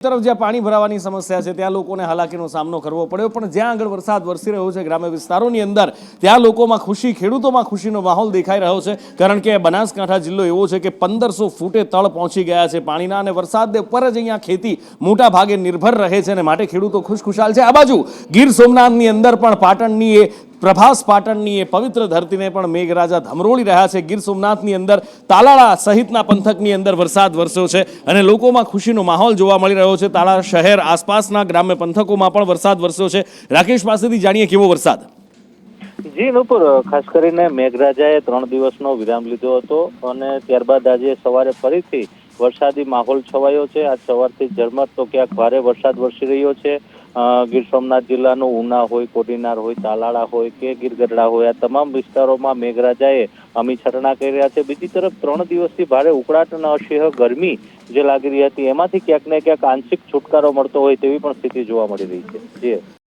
તરફ જ્યાં પાણી ભરાવાની સમસ્યા છે, ત્યાં લોકોને હાલાકીનો સામનો કરવો પડ્યો. પણ જ્યાં આગળ વરસાદ વરસી રહ્યો છે ગ્રામ્ય વિસ્તારોની અંદર, ત્યાં લોકોમાં ખુશી, ખેડૂતોમાં ખુશીનો માહોલ દેખાઈ રહ્યો છે. કારણ કે બનાસકાંઠા જિલ્લો એવો છે કે પંદરસો ફૂટે તળ પહોંચી ગયા છે પાણીના અને વરસાદ ઉપર જ અહીંયા ખેતી મોટા ભાગે નિર્ભર રહે છે અને માટે ખેડૂતો ખુશખુશાલ છે. આ બાજુ ગીર સોમનાથની અંદર પણ પાટણની એ પ્રભાસ પાટણની એ પવિત્ર ધરતીને પણ મેઘરાજા ધમરોળી રહ્યા છે. ગીર સોમનાથની અંદર, તાલાળા સહિતના પંથકની અંદર વરસાદ વરસ્યો છે અને લોકોમાં ખુશીનો માહોલ જોવા મળી રહ્યો છે. તાલાળા શહેર આસપાસના ગ્રામ્ય પંથકોમાં પણ વરસાદ વરસ્યો છે. રાકેશ પાસેથી જાણીએ કેવો વરસાદ? જી, નુપુર, ખાસ કરીને મેઘરાજાએ ત્રણ દિવસનો વિરામ લીધો હતો અને ત્યારબાદ આજે સવારે ફરીથી વરસાદી માહોલ છવાયો છે. આજ સવારથી ઝરમર તો ક્યાંક ભારે વરસાદ વરસી રહ્યો છે. ગીર સોમનાથ જિલ્લાનું ઉના હોય, કોડીનાર હોય, તાલાળા હોય કે ગીરગઢડા હોય, આ તમામ વિસ્તારોમાં મેઘરાજાએ અમી છટણા કરી રહ્યા છે. બીજી તરફ ત્રણ દિવસથી ભારે ઉકળાટ અને અસહ્ય ગરમી જે લાગી રહી હતી, એમાંથી ક્યાંક ને ક્યાંક આંશિક છુટકારો મળતો હોય તેવી પણ સ્થિતિ જોવા મળી રહી છે. જી.